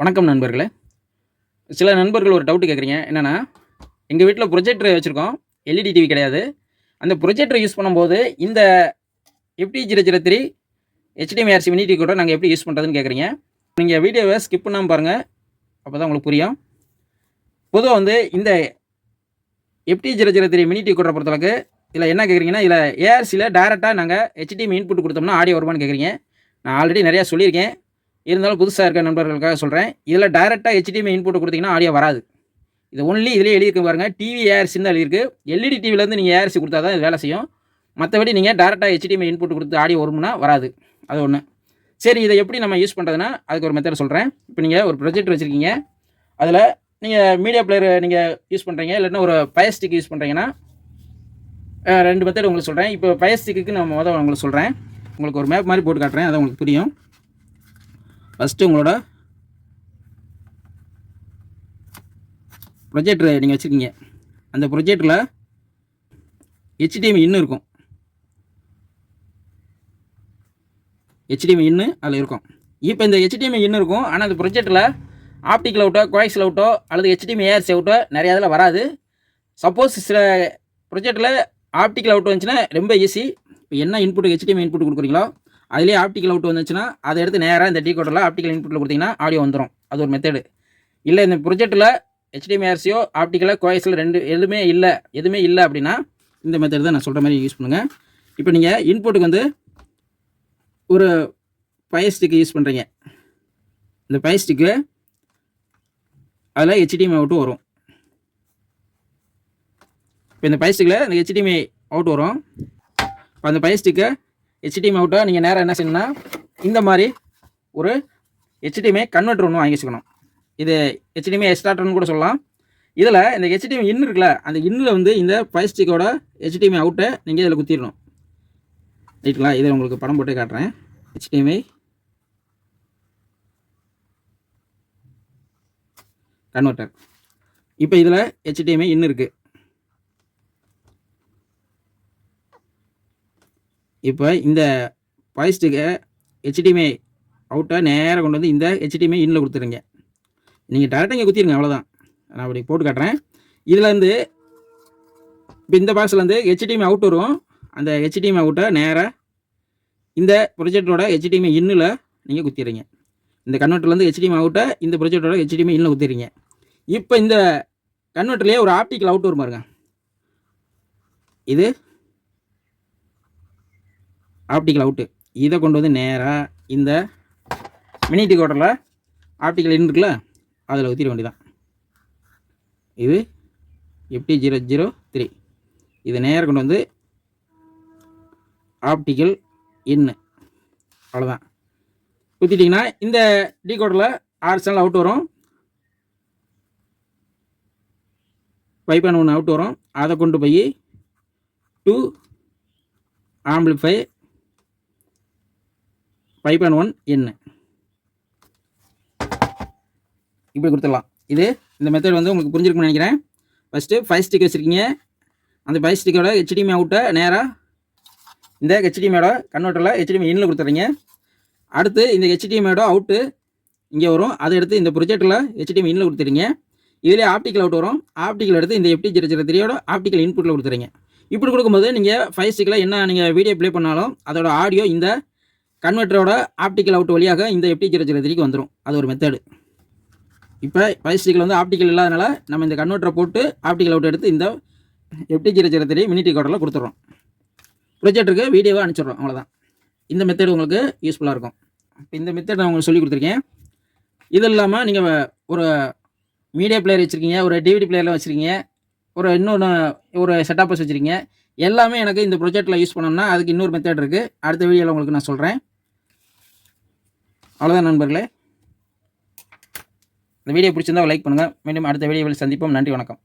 வணக்கம் நண்பர்களே. சில நண்பர்கள் ஒரு டவுட்டு கேட்குறீங்க என்னென்னா எங்கள் வீட்டில் ப்ரொஜெக்டர் வச்சுருக்கோம். எல்இடி டிவி கிடையாது. அந்த ப்ரொஜெக்டர் யூஸ் பண்ணும்போது இந்த எப்படி zero zero three ஹெச்டிஎம்ஆர்சி mini TV கூட நாங்கள் எப்படி யூஸ் பண்ணுறதுன்னு கேட்குறீங்க நீங்கள் வீடியோவை ஸ்கிப் பண்ணாமல் பாருங்கள் அப்போ தான் உங்களுக்கு புரியும். பொதுவாக வந்து இந்த FD zero zero three mini TV கூட பொறுத்தளவுக்கு இதில் என்ன கேட்குறீங்கன்னா இதில் ஏஆர்சியில் டேரெக்டாக நாங்கள் ஹெச்டிஎம் இன்புட் கொடுத்தோம்னா ஆடியோ வருமான்னு கேட்குறீங்க நான் ஆல்ரெடி நிறையா சொல்லியிருக்கேன். இருந்தாலும் புதுசாக இருக்க நண்பர்களுக்காக சொல்கிறேன் இதில் டைரெக்டாக ஹெச்டிஎம்ஐ இன்புட் கொடுத்தீங்கன்னா ஆடியோ வராது. இது ஒன்லி இதிலே எழுதியிருக்கு பாருங்கள் டிவி ஏஆர்சி தான் எழுதியிருக்கு. எல்இடி டிவிலேருந்து நீங்கள் ஏஆர்சி கொடுத்தா தான் இது வேலை செய்யும். மற்றபடி நீங்கள் டேரெக்டாக ஹெச்டிஎம்ஐ இன்புட் கொடுத்து ஆடியோ வரும்னா வராது. அது ஒன்று சரி இதை எப்படி நம்ம யூஸ் பண்ணுறதுன்னா அதுக்கு ஒரு மெத்தட் சொல்கிறேன் இப்போ நீங்கள் ஒரு ப்ரொஜெக்ட் வச்சுருக்கீங்க. அதில் நீங்கள் மீடியா பிளேயர் நீங்கள் யூஸ் பண்ணுறீங்க இல்லைன்னா ஒரு பயஸ்டிக் யூஸ் பண்ணுறீங்கன்னா ரெண்டு மெத்தட் உங்களுக்கு சொல்கிறேன் இப்போ பயஸ்டிக்கு நான் மொதல் உங்களுக்கு சொல்கிறேன் உங்களுக்கு ஒரு மேப் மாதிரி போட்டு காட்டுறேன். அது உங்களுக்கு புரியும். ஃபஸ்ட்டு உங்களோட ப்ரொஜெக்டர் நீங்கள் வச்சுருக்கீங்க. அந்த ப்ரொஜெக்டரில் ஹெச்டிஎம் இன்னும் இருக்கும். ஹெச்டிஎம் இன்னு அதில் இருக்கும். இப்போ இந்த ஹெச்டிஎம் இன்னும் இருக்கும். ஆனால் அந்த ப்ரொஜெக்டில் ஆப்டிக்கல் அவுட்டோ கோய்ஸில் அவுட்டோ அல்லது ஹெச்டிஎம் ஏஆர்சி அவுட்டோ நிறைய இதில் வராது. சப்போஸ் சில ப்ரொஜெக்டில் ஆப்டிக்கல் அவுட் வந்துச்சுன்னா ரொம்ப ஈஸி இப்போ என்ன இன்புட் ஹெச்டிஎம் இன்புட் கொடுக்குறீங்களோ அதுலேயே ஆப்டிக்கல் அவுட் வந்துச்சுன்னா அதை எடுத்து நேராக இந்த டீகோடரில் ஆப்டிக்கல் இன்புட்டில் கொடுத்தீங்கன்னா ஆடியோ வந்துடும் அது ஒரு மெத்தடு இல்லை இந்த ப்ரொஜெக்ட்டில் ஹெச்டிஎம்ஆர்சியோ ஆப்டிக்கலோ கோயஸில் ரெண்டு எதுவுமே இல்லை. எதுவுமே இல்லை அப்படின்னா இந்த மெத்தட் தான் நான் சொல்கிற மாதிரி யூஸ் பண்ணுங்கள் இப்போ நீங்கள் இன்புட்டுக்கு வந்து ஒரு பயஸ்டிக்கு யூஸ் பண்ணுறீங்க இந்த பயஸ்டிக்கு அதில் ஹெச்டிஎம் அவுட்டும் வரும். இப்போ இந்த பயஸ்டிக்கில் இந்த ஹெச்டிஎம்ஐ அவுட் வரும். இப்போ அந்த பயஸ்டிக்கை ஹெச்டிஎம் அவுட்டை நீங்கள் நேராக என்ன செய்யணும்னா இந்த மாதிரி ஒரு ஹெச்டிஎம்ஐ கன்வெர்ட்டர் ஒன்று வாங்கி வச்சுக்கணும். இது ஹெச்டிஎம்ஐ எக்ஸ்ட்ராட்டர்னு கூட சொல்லலாம். இதில் இந்த ஹெச்டிஎம் இன் இருக்குல்ல அந்த இன்னில் வந்து இந்த பயஸ்டிக்கோட ஹெச்டிஎம்ஐ அவுட்டை நீங்கள் இதில் குத்திடணும். ரைட்டுங்களா இதில் உங்களுக்கு படம் போட்டு காட்டுறேன். ஹெச்டிஎம்ஐ கன்வெர்ட்டர் இப்போ இதில் ஹெச்டிஎம்ஐ இன் இருக்குது இப்போ இந்த பாய்ஸ்ட்டுக்கு ஹெச்டிஎம்ஐ அவுட்டை நேராக கொண்டு வந்து இந்த ஹெச்டிஎம்ஐ இன்னில் கொடுத்துருங்க. நீங்கள் டேரெக்டாக இங்கே குத்திருங்க அவ்வளோதான் நான் அப்படி போட்டு காட்டுறேன். இதுலேருந்து இப்போ இந்த பாக்ஸ்லேருந்து ஹெச்டிஎம்ஐ அவுட் வரும். அந்த ஹெச்டிஎம்ஐ அவுட்டை நேராக இந்த ப்ரொஜெக்டரோட ஹெச்டிஎம்ஐ இன்னில் நீங்கள் குத்திடுறீங்க இந்த கன்வெர்ட்டர்லேருந்து ஹெச்டிஎம்ஐ அவுட்டை இந்த ப்ரொஜெக்டரோட ஹெச்டிஎம்ஐ இன்னில் குத்திடுறீங்க இப்போ இந்த கன்வெர்ட்டர்லேயே ஒரு ஆப்டிக்கல் அவுட் வரும் பாருங்க. இது ஆப்டிக்கல் அவுட்டு இதை கொண்டு வந்து நேராக இந்த மினி டிகோடரில் ஆப்டிக்கல் இன் இருக்குல்ல அதில் ஊற்றிட வேண்டியதான் இது எப்டி ஜீரோ ஜீரோ த்ரீ இதை நேராக கொண்டு வந்து ஆப்டிக்கல் இன்னு அவ்வளோதான் ஊற்றிட்டிங்கன்னா இந்த டிகோடரில் ஆறு சேனல் அவுட் வரும். பைப்பான் ஒன்று அவுட் வரும். அதை கொண்டு போய் to amplify five point one என்ன இப்படி கொடுத்துடலாம். இது இந்த மெத்தட் வந்து உங்களுக்கு புரிஞ்சிருக்கும்னு நினைக்கிறேன். ஃபஸ்ட்டு ஃபைவ் ஸ்டிக் வச்சுருக்கீங்க. அந்த ஃபைவ் ஸ்டிக்கோட ஹெச்டிஎம் அவுட்டை நேராக இந்த ஹெச்டிஎம்மோட கன்வெர்ட்டரில் ஹெச்டிஎம் இன்னில் கொடுத்துட்றீங்க. அடுத்து இந்த ஹெச்டிஎம்மோட அவுட்டு இங்கே வரும். அதை எடுத்து இந்த ப்ரொஜெக்டில் ஹெச்டிஎம் இன்னில் கொடுத்துறீங்க இதிலே ஆப்டிக்கல் அவுட் வரும். ஆப்டிக்கல் எடுத்து இந்த எப்டி ஜீரோ ஜீரோ த்ரீயோட ஆப்டிக்கல் இன்புட்டில் கொடுத்துறீங்க இப்படி கொடுக்கும்போது நீங்கள் ஃபைவ் ஸ்டிக்கில் என்ன நீங்கள் வீடியோ ப்ளே பண்ணாலும் அதோட ஆடியோ இந்த கன்வெர்ட்டரோட ஆப்டிக்கல் அவுட் வழியாக இந்த எப்டி ஜீரோ ஜீரோ த்ரீக்கு வந்துடும் அது ஒரு மெத்தடு இப்போ ஃபைவ் வந்து ஆப்டிக்கல் இல்லாதனால நம்ம இந்த கன்வெர்ட்டரை போட்டு ஆப்டிக்கல் அவுட் எடுத்து இந்த எப்டி ஜீரோ ஜீரோ த்ரீ மினிட்டி கோடரில் கொடுத்துட்றோம் ப்ரொஜெக்டருக்கு வீடியோவாக அனுப்பிச்சிடுறோம் அவ்வளோதான் இந்த மெத்தடு உங்களுக்கு யூஸ்ஃபுல்லாக இருக்கும். இப்போ இந்த மெத்தட் நான் உங்களுக்கு சொல்லி கொடுத்துருக்கேன். இது இல்லாமல் நீங்கள் ஒரு மீடியா பிளேயர் வச்சுருக்கீங்க ஒரு டிவிடி பிளேயரில் வச்சுருக்கீங்க ஒரு இன்னொன்று ஒரு செட்டப் வச்சுருக்கீங்க. எல்லாமே எனக்கு இந்த ப்ரொஜெக்டில் யூஸ் பண்ணோம்னா அதுக்கு இன்னொரு மெத்தட் இருக்குது அடுத்த வீடியோவில் உங்களுக்கு நான் சொல்கிறேன் அவ்வளோதான் நண்பர்களே. இந்த வீடியோ பிடிச்சிருந்தா லைக் பண்ணுங்கள் மீண்டும் அடுத்த வீடியோவில் சந்திப்போம். நன்றி வணக்கம்.